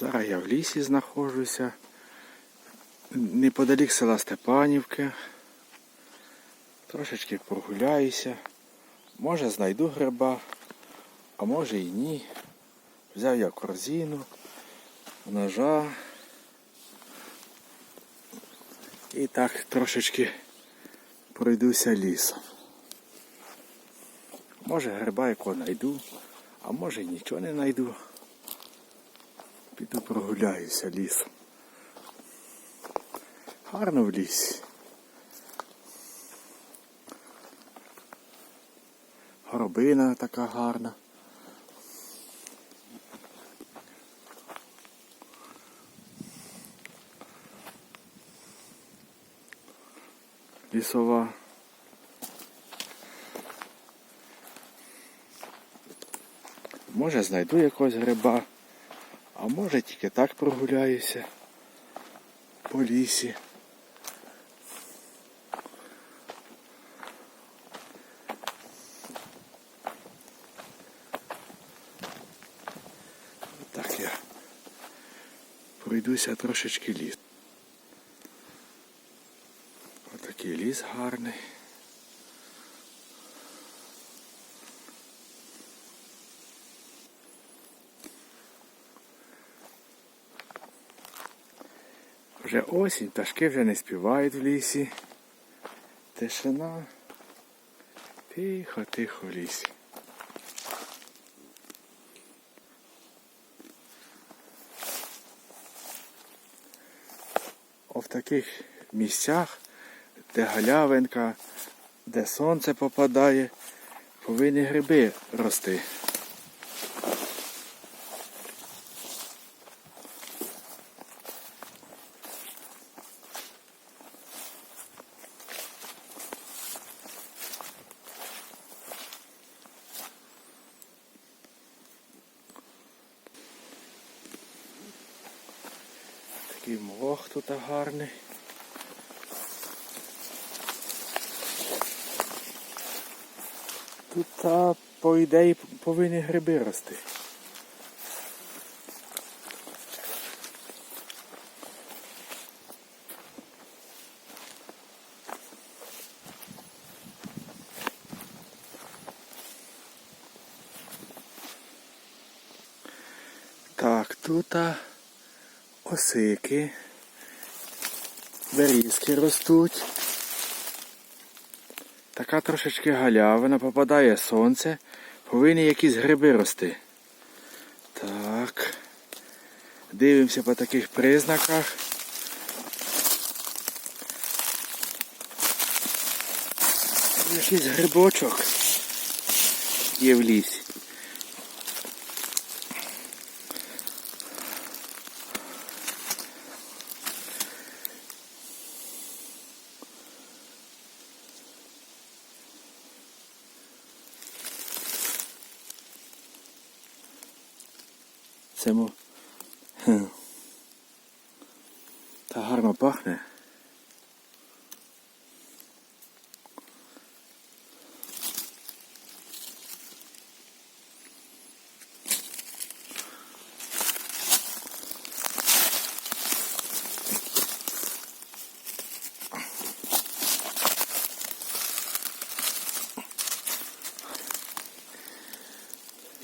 Зараз я в лісі знаходжуся. Неподалік села Степанівки. Трошечки прогуляюся. Може знайду гриба, а може і ні. Взяв я корзину, ножа. І так трошечки пройдуся лісом. Може гриба якого знайду, а може нічого не знайду. Піду прогуляюся лісом. Гарно в лісі. Горобина така гарна. Лісова. Може знайду якогось гриба, а може тільки так прогуляюся по лісі. Так я пройдуся трошечки ліс. Отакий ліс гарний. Вже осінь, пташки вже не співають в лісі. Тишина. Тихо, тихо в лісі. О, в таких місцях, де галявинка, де сонце попадає, повинні гриби рости. Такий мох тут гарний. Тут, та, по ідеї, повинні гриби рости. Так, тут а, осики, берізки ростуть. Така трошечки галявина, попадає сонце, повинні якісь гриби рости. Так. Дивимося по таких признаках. Якийсь грибочок є в лісі. Це. Хм. Та гарно пахне.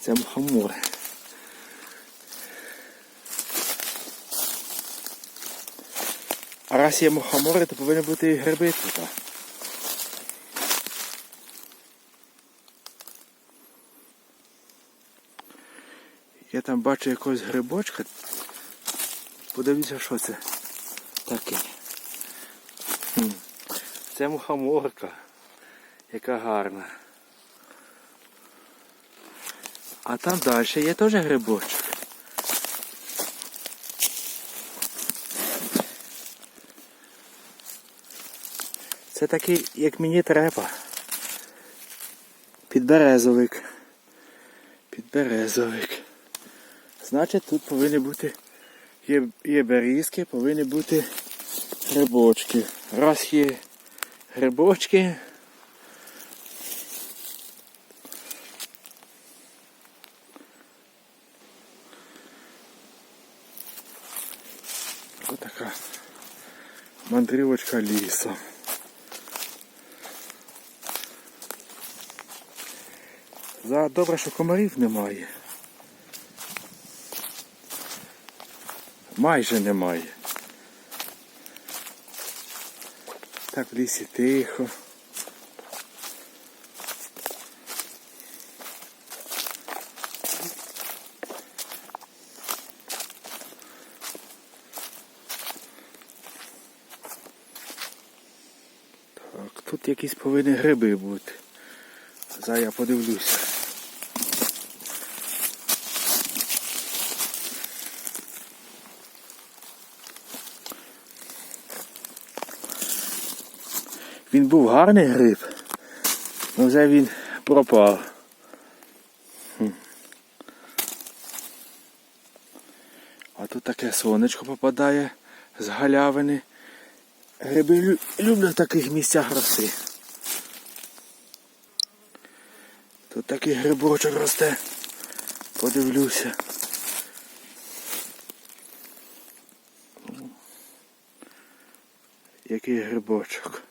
Це мухомор. Раз є мухомори, то повинні бути і гриби тут. Я там бачу якогось грибочка. Подивіться, що це таке. Це мухоморка, яка гарна. А там далі є теж грибочок. Це такий, як мені треба. Підберезовик. Підберезовик. Значить тут повинні бути є, є берізки, повинні бути грибочки. Раз є грибочки. Отака мандрівочка лісом. За добре, що комарів немає. Майже немає. Так в лісі тихо. Так, тут якісь повинні гриби бути. Зараз я подивлюся. Він був гарний гриб, але вже він пропав. А тут таке сонечко попадає з галявини. Гриби лю- люблять в таких місцях рости. Тут такий грибочок росте. Подивлюся. Який грибочок.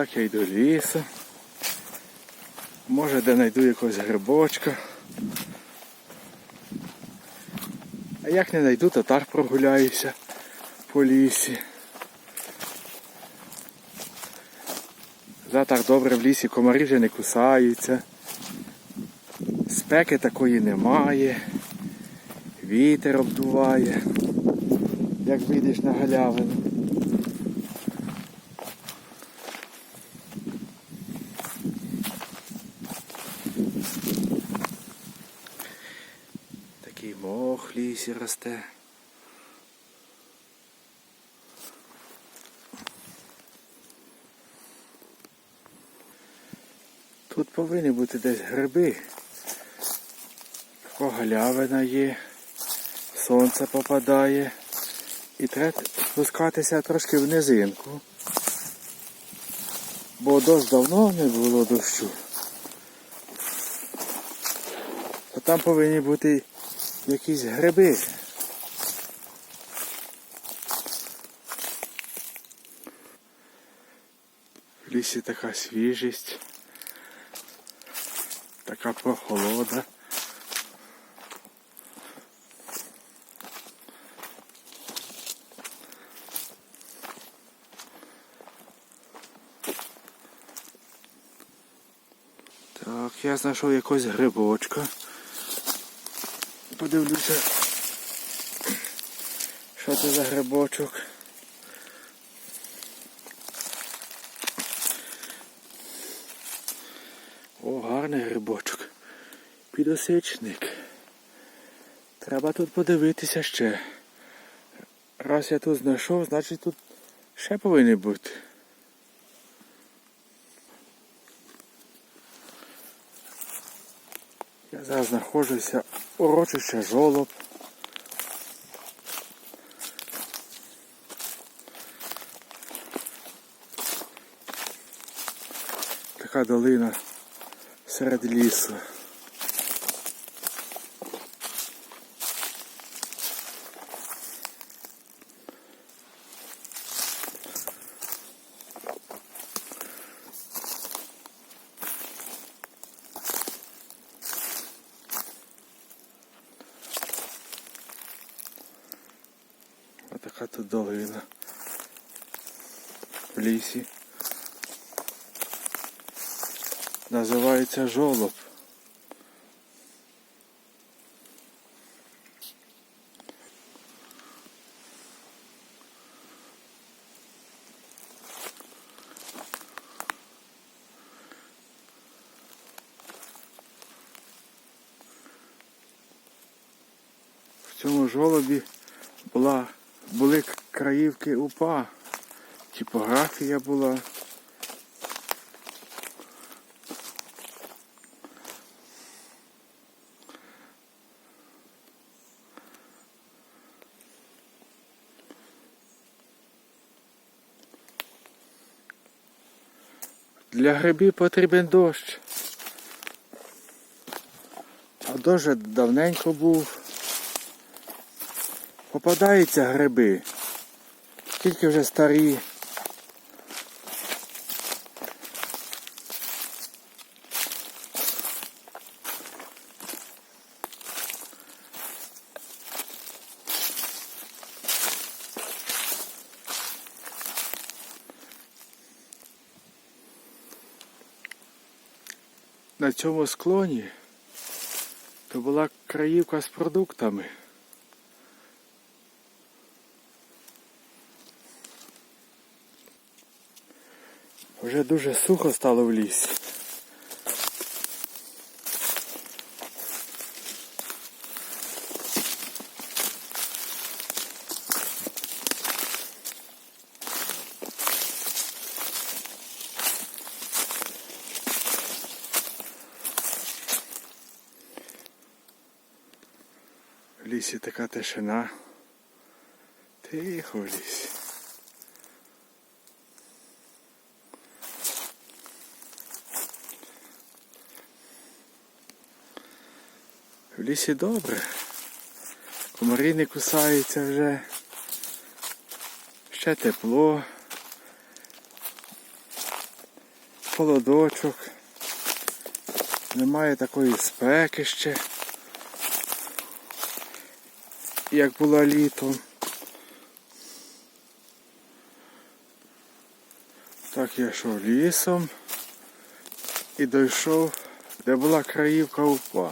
Отак я йду лісом. Може де знайду якогось грибочка. А як не знайду, то так прогуляюся по лісі. За так добре в лісі комарі вже не кусаються. Спеки такої немає. Вітер обдуває, як вийдеш на галявину. Такий мох в лісі росте. Тут повинні бути десь гриби. Погалявина є, сонце попадає. І треба спускатися трошки в низинку. Бо дощ давно не було дощу. То там повинні бути якісь гриби. В лісі така свіжість, така прохолода. Так, я знайшов якогось грибочка. Подивлюся, що це за грибочок. О, гарний грибочок. Підосичник. Треба тут подивитися ще. Раз я тут знайшов, значить тут ще повинні бути. Я зараз урочище жолоб. Така долина серед лісу. Отака тут долина в лісі. Називається жолоб. В цьому жолобі була, були краївки УПА. Типографія була. Для грибів потрібен дощ. А дощ давненько був. Попадаються гриби. Тільки вже старі. На цьому склоні то була краївка з продуктами. Вже дуже сухо стало в лісі. В лісі така тишина. Тихо в лісі. Лісі добре. Комарі не кусаються вже. Ще тепло. Холодочок. Немає такої спеки ще. Як було літом. Так я йшов лісом і дійшов, де була краївка упа.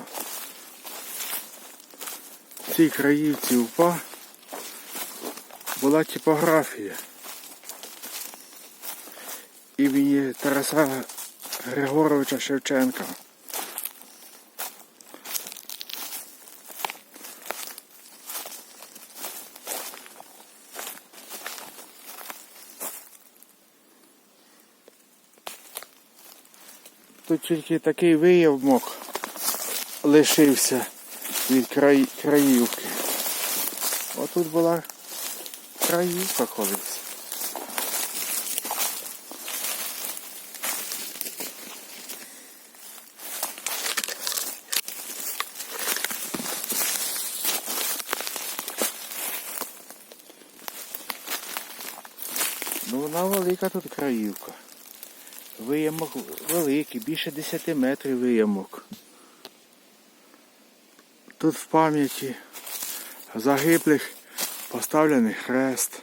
Цій краївці упа була типографія імені Тараса Григоровича Шевченка. Тут тільки такий виявмок лишився від край... краївки. Отут була краївка колись. Ну вона велика тут краївка. Виямок великий, більше 10 метрів виямок. Тут в пам'яті загиблих поставлений хрест.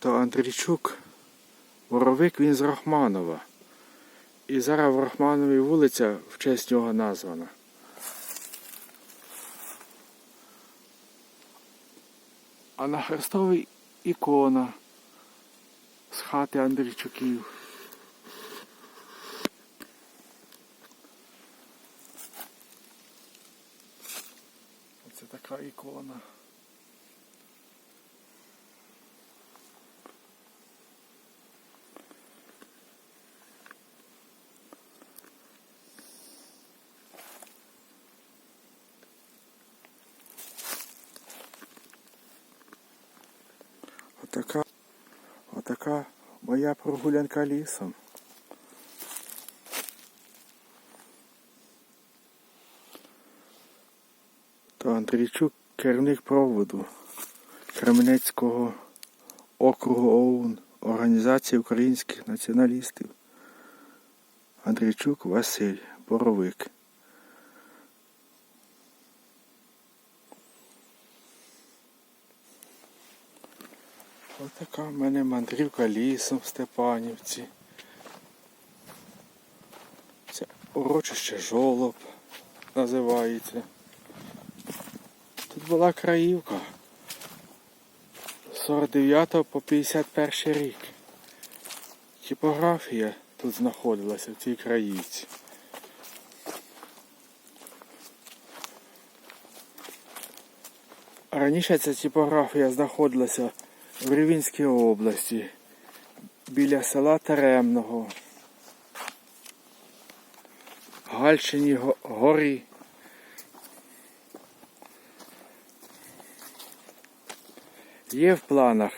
То Андрійчук, Воровик він з Рахманова. І зараз в Рахмановій вулиця в честь нього названа. А на Хрестовій ікона з хати Андрійчуків. Оце така ікона. Моя прогулянка лісом. То Андрійчук керівник проводу Кременецького округу ОУН Організації українських націоналістів. Андрійчук Василь Боровик. Така в мене мандрівка лісом в Степанівці. Це урочище жолоб називається. Тут була краївка. З 49 по 51 рік. Типографія тут знаходилася в цій краївці. Раніше ця типографія знаходилася в Рівненській області біля села Теремного. Гальчині Го- горі. Є в планах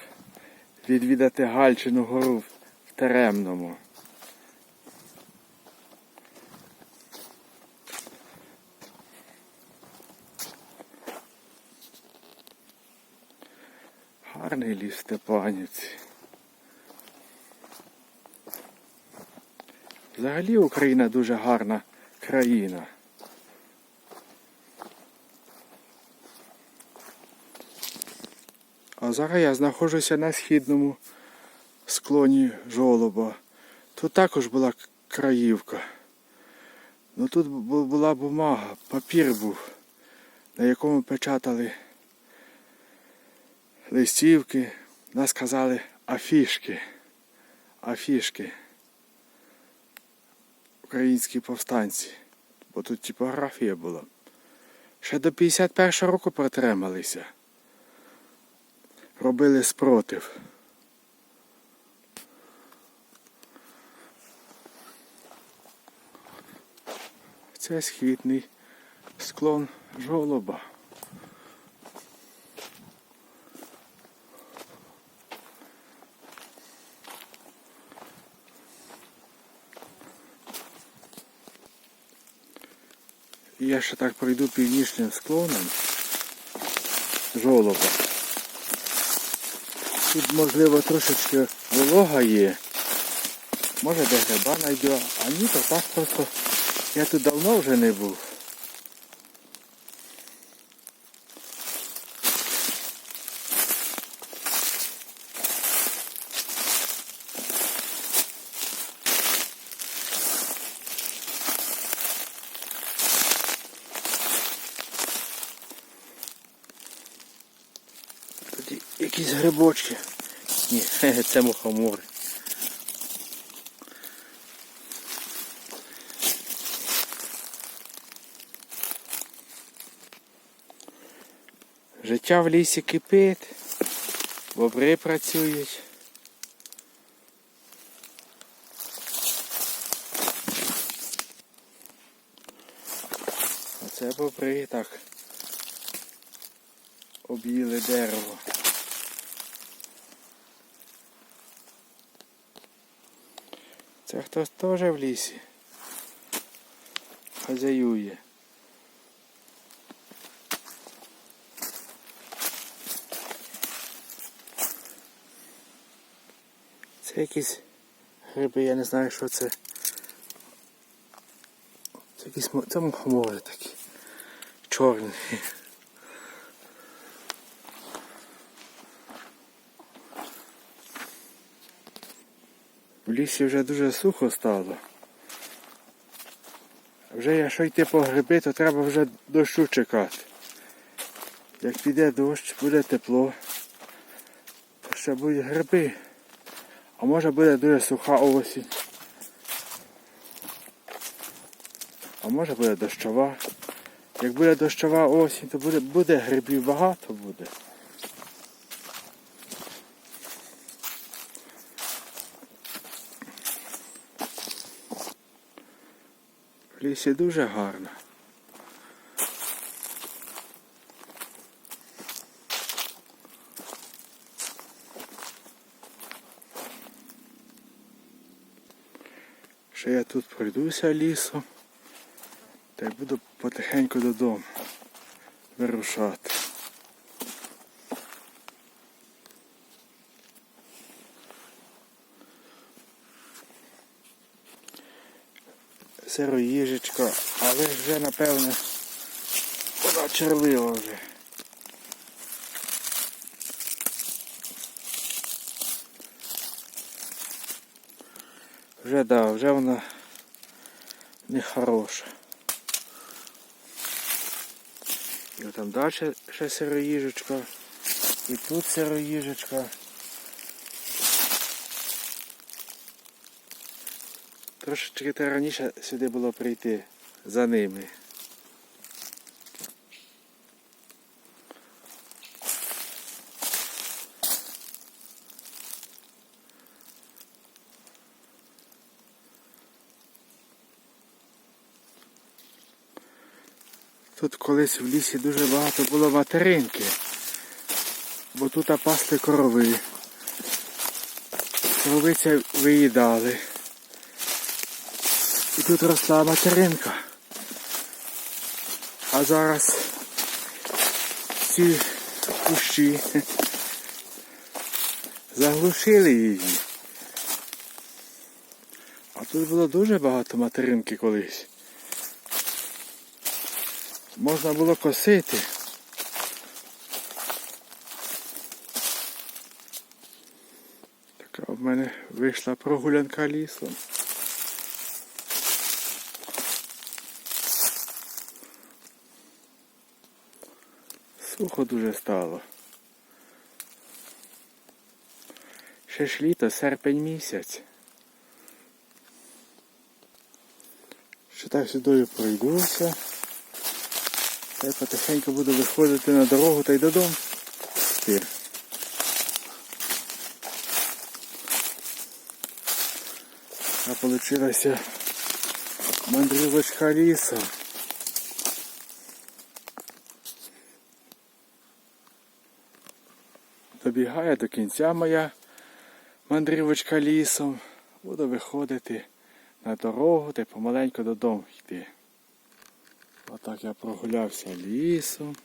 відвідати Гальчину гору в Теремному. Гарний ліс Степанівці. Взагалі Україна дуже гарна країна. А зараз я знаходжуся на східному склоні жолоба. Тут також була краївка. Ну тут була бумага, папір був, на якому печатали листівки, нас казали афішки. Афішки. Українські повстанці. Бо тут типографія була. Ще до 51 року протрималися. Робили спротив. Це східний склон жолоба. Я ще так пройду північним склоном жолоба. Тут можливо трошечки волога є. Може де гриба знайду, а ні, то так просто я тут давно вже не був. Тут якісь грибочки. Ні, це мухомори. Життя в лісі кипить, бобри працюють. Оце бобри так об'їли дерево. Це хтось теж в лісі. Хазяює. Це якісь гриби, я не знаю, що це. Це якісь це мухомори такі. Чорні. В лісі вже дуже сухо стало. Вже якщо йти по гриби, то треба вже дощу чекати. Як піде дощ, буде тепло, то ще будуть гриби. А може буде дуже суха осінь. А може буде дощова. Як буде дощова осінь, то буде, буде грибів багато буде. Лісі дуже гарно. Ще я тут пройдуся лісом та й буду потихеньку додому вирушати. Сироїжечка, але вже напевне вона червива вже. Вже да, вже вона нехороша. І там далі ще сироїжечка. І тут сироїжечка. Трошечки раніше сюди було прийти за ними. Тут колись в лісі дуже багато було материнки, бо тут пасли корови. Коровиця виїдали. Тут росла материнка. А зараз ці кущі заглушили її. А тут було дуже багато материнки колись. Можна було косити. Така в мене вийшла прогулянка лісом. Сухо дуже стало. Ще ж літо, серпень місяць. Ще так сюди пройдуся. Та й потихеньку буду виходити на дорогу та й додому. Тепер. А получилася мандрівочка лісом. Добігає до кінця моя мандрівочка лісом. Буду виходити на дорогу та й помаленьку додому йти. Отак я прогулявся лісом.